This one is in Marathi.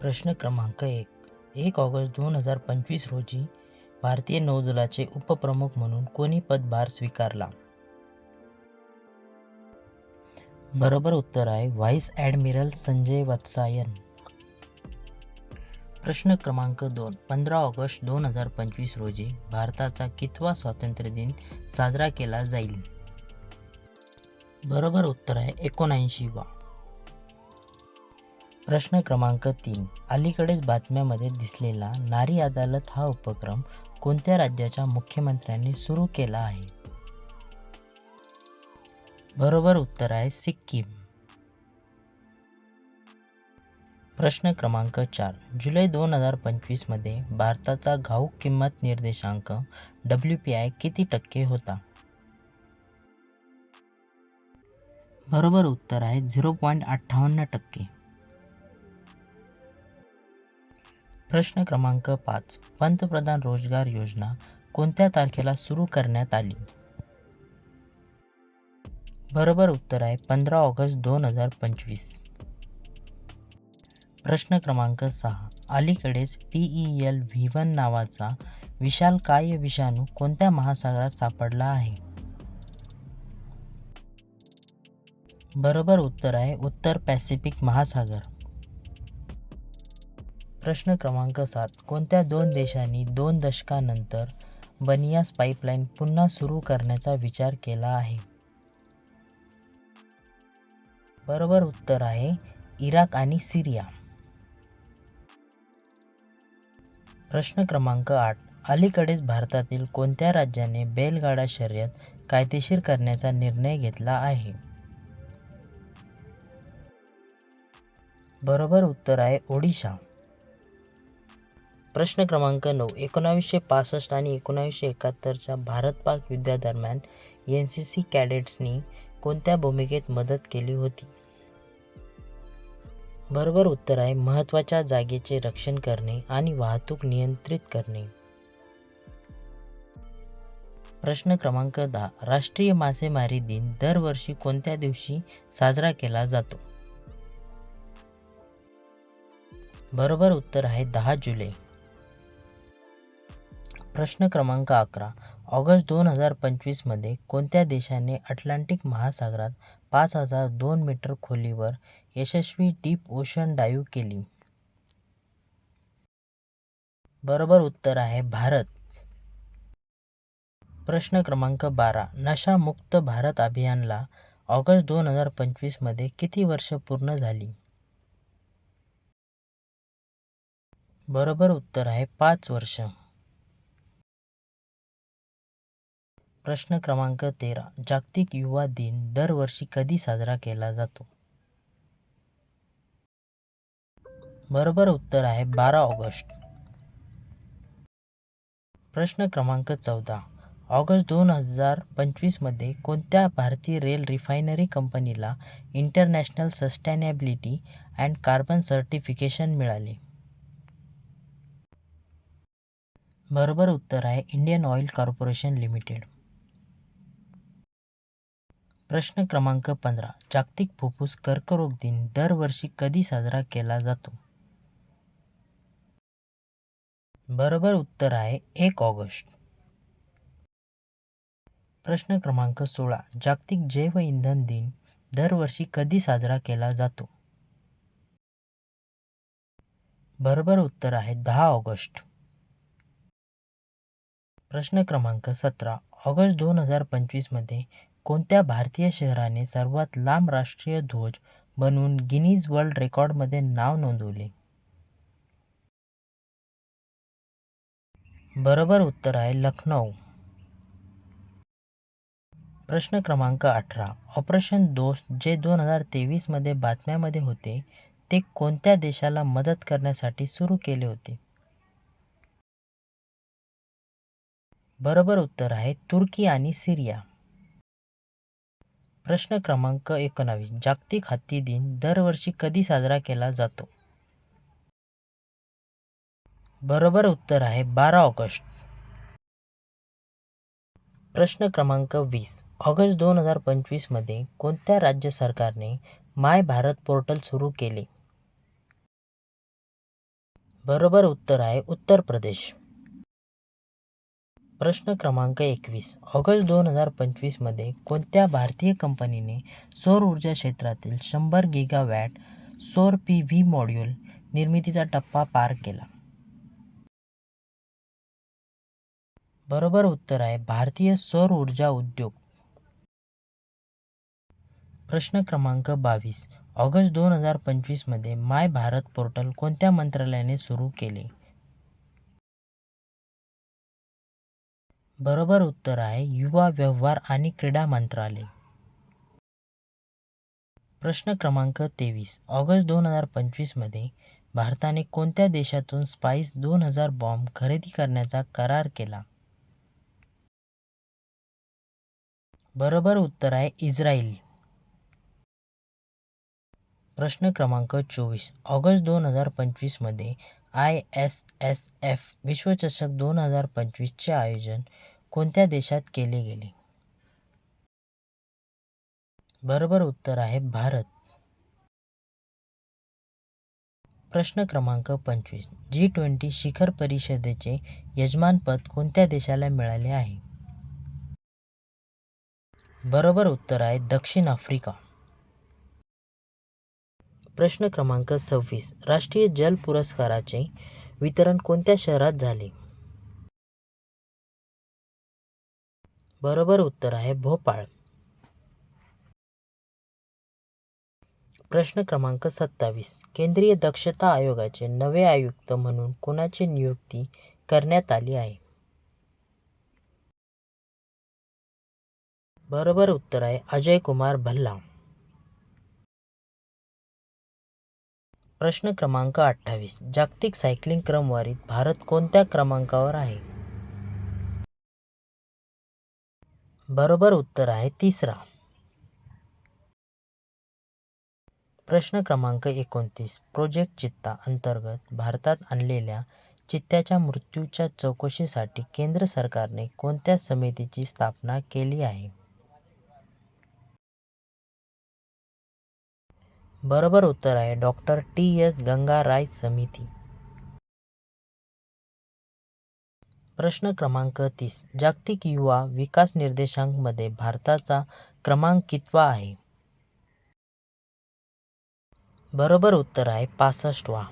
प्रश्न क्रमांक एक. एक ऑगस्ट दोन हजार पंचवीस रोजी भारतीय नौदलाचे उपप्रमुख म्हणून कोणी पदभार स्वीकारला? बरोबर उत्तर आहे व्हाईस ॲडमिरल संजय वत्सायन. प्रश्न क्रमांक दोन. पंधरा ऑगस्ट दोन हजार पंचवीस रोजी भारताचा कितवा स्वातंत्र्य दिन साजरा केला जाईल? बरोबर उत्तर आहे एकोणऐंशी वा प्रश्न क्रमांक तीन. अलीकडेच बातम्यामध्ये दिसलेला नारी अदालत हा उपक्रम कोणत्या राज्याच्या मुख्यमंत्र्यांनी सुरू केला आहे? बरोबर उत्तर आहे सिक्कीम. प्रश्न क्रमांक चार. जुलै दोन हजार पंचवीसमध्ये भारताचा घाऊक किंमत निर्देशांक डब्ल्यू पी आय किती टक्के होता? बरोबर उत्तर आहे झिरो पॉईंट अठ्ठावन्न टक्के. प्रश्न क्रमांक पाच. पंतप्रधान रोजगार योजना कोणत्या तारखेला सुरू करण्यात आली? बरोबर उत्तर आहे पंधरा ऑगस्ट दोन हजार पंचवीस. प्रश्न क्रमांक सहा. अलीकडेच पीई एल व्ही वन नावाचा विशालकाय विषाणू कोणत्या महासागरात सापडला आहे? बरोबर उत्तर आहे उत्तर पॅसिफिक महासागर. प्रश्न क्रमांक सात. कोणत्या दोन देशांनी दोन दशकानंतर बनियास पाईपलाईन पुन्हा सुरू करण्याचा विचार केला आहे? बरोबर उत्तर आहे इराक आणि सिरिया. प्रश्न क्रमांक आठ. अलीकडेच भारतातील कोणत्या राज्याने बैलगाडा शर्यत कायदेशीर करण्याचा निर्णय घेतला आहे? बरोबर उत्तर आहे ओडिशा. प्रश्न क्रमांक नऊ एकोणावीसशे पासष्ट आणि एकोणावीसशे एकाहत्तरच्या भारत पाक युद्धादरम्यान एन सी सी कॅडेट्सनी कोणत्या भूमिकेत मदत केली होती? बरोबर उत्तर आहे महत्त्वाच्या जागेचे रक्षण करणे आणि वाहतूक नियंत्रित करणे. प्रश्न क्रमांक दहा राष्ट्रीय मासेमारी दिन दरवर्षी कोणत्या दिवशी साजरा केला जातो? बरोबर उत्तर आहे दहा जुलै. प्रश्न क्रमांक अकरा. ऑगस्ट दोन हजार पंचवीसमध्ये कोणत्या देशाने अटलांटिक महासागरात पाच हजार दोन मीटर खोलीवर यशस्वी डीप ओशन डाईव्ह केली? बरोबर उत्तर आहे भारत. प्रश्न क्रमांक बारा. नशामुक्त भारत अभियानला ऑगस्ट दोन हजार पंचवीसमध्ये किती वर्ष पूर्ण झाली? बरोबर उत्तर आहे पाच वर्ष. प्रश्न क्रमांक तेरा. जागतिक युवा दिन दरवर्षी कधी साजरा केला जातो? बरोबर उत्तर आहे बारा ऑगस्ट. प्रश्न क्रमांक चौदा. ऑगस्ट दोन हजार पंचवीसमध्ये कोणत्या भारतीय रेल रिफायनरी कंपनीला international sustainability and carbon certification मिळाले? बरोबर उत्तर आहे इंडियन ऑइल कॉर्पोरेशन लिमिटेड. प्रश्न क्रमांक पंधरा. जागतिक फुफ्फुस कर्करोग दिन दरवर्षी कधी साजरा केला जातो? बरोबर उत्तर आहे एक ऑगस्ट. प्रश्न क्रमांक सोळा. जागतिक जैव इंधन दिन दरवर्षी कधी साजरा केला जातो? बरोबर उत्तर आहे दहा ऑगस्ट. प्रश्न क्रमांक सतरा. ऑगस्ट दोन हजार पंचवीसमध्ये कोणत्या भारतीय शहराने सर्वात लांब राष्ट्रीय ध्वज बनवून गिनीज वर्ल्ड रेकॉर्डमध्ये नाव नोंदवले? बरोबर उत्तर आहे लखनौ. प्रश्न क्रमांक अठरा. ऑपरेशन दोस्त जे दोन हजार तेवीसमध्ये बातम्यामध्ये होते ते कोणत्या देशाला मदत करण्यासाठी सुरू केले होते? बरोबर उत्तर आहे तुर्की आणि सिरिया. प्रश्न क्रमांक एकोणावीस. जागतिक हत्ती दिन दरवर्षी कधी साजरा केला जातो? बरोबर उत्तर आहे बारा ऑगस्ट. प्रश्न क्रमांक वीस. ऑगस्ट दोन हजार पंचवीसमध्ये कोणत्या राज्य सरकारने माय भारत पोर्टल सुरू केले? बरोबर उत्तर आहे उत्तर प्रदेश. प्रश्न क्रमांक एकवीस. ऑगस्ट दोन हजार पंचवीसमध्ये कोणत्या भारतीय कंपनीने सौर ऊर्जा क्षेत्रातील शंभर गिगावॅट सौर पी व्ही मॉड्यूल निर्मितीचा टप्पा पार केला? बरोबर उत्तर आहे भारतीय सौर ऊर्जा उद्योग. प्रश्न क्रमांक बावीस. ऑगस्ट दोन हजार पंचवीसमध्ये माय भारत पोर्टल कोणत्या मंत्रालयाने सुरू केले? बरोबर उत्तर आहे. युवा व्यवहार आणि क्रीडा मंत्रालय. प्रश्न क्रमांक तेवीस. ऑगस्ट दोन हजार पंचवीसमध्ये भारताने कोणत्या देशातून स्पाईस दोन हजार बॉम्ब खरेदी करण्याचा करार केला? बरोबर उत्तर आहे इस्रायल. प्रश्न क्रमांक चोवीस. ऑगस्ट दोन हजार पंचवीसमध्ये आय एस एस एफ विश्वचषक दोन हजार पंचवीसचे आयोजन कोणत्या देशात केले गेले? बरोबर उत्तर आहे भारत. प्रश्न क्रमांक पंचवीस. जी ट्वेंटी शिखर परिषदेचे यजमानपद कोणत्या देशाला मिळाले आहे? बरोबर उत्तर आहे दक्षिण आफ्रिका. प्रश्न क्रमांक सव्वीस. राष्ट्रीय जल पुरस्काराचे वितरण कोणत्या शहरात झाले? बरोबर उत्तर आहे भोपाळ. प्रश्न क्रमांक सत्तावीस. केंद्रीय दक्षता आयोगाचे नवे आयुक्त म्हणून कोणाची नियुक्ती करण्यात आली आहे? बरोबर उत्तर आहे अजय कुमार भल्ला प्रश्न क्रमांक अठ्ठावीस. जागतिक सायकलिंग क्रमवारीत भारत कोणत्या क्रमांकावर आहे? बरोबर उत्तर आहे तिसरा. प्रश्न क्रमांक एकोणतीस. प्रोजेक्ट चित्ता अंतर्गत भारतात आणलेल्या चित्त्याच्या मृत्यूच्या चौकशीसाठी केंद्र सरकारने कोणत्या समितीची स्थापना केली आहे? बरोबर उत्तर आहे. डॉक्टर टी एस गंगाराय समिती. प्रश्न क्रमांक तीस. जागतिक युवा विकास निर्देशांकमध्ये भारताचा क्रमांक कितवा आहे. बरोबर उत्तर आहे. पासष्टवा.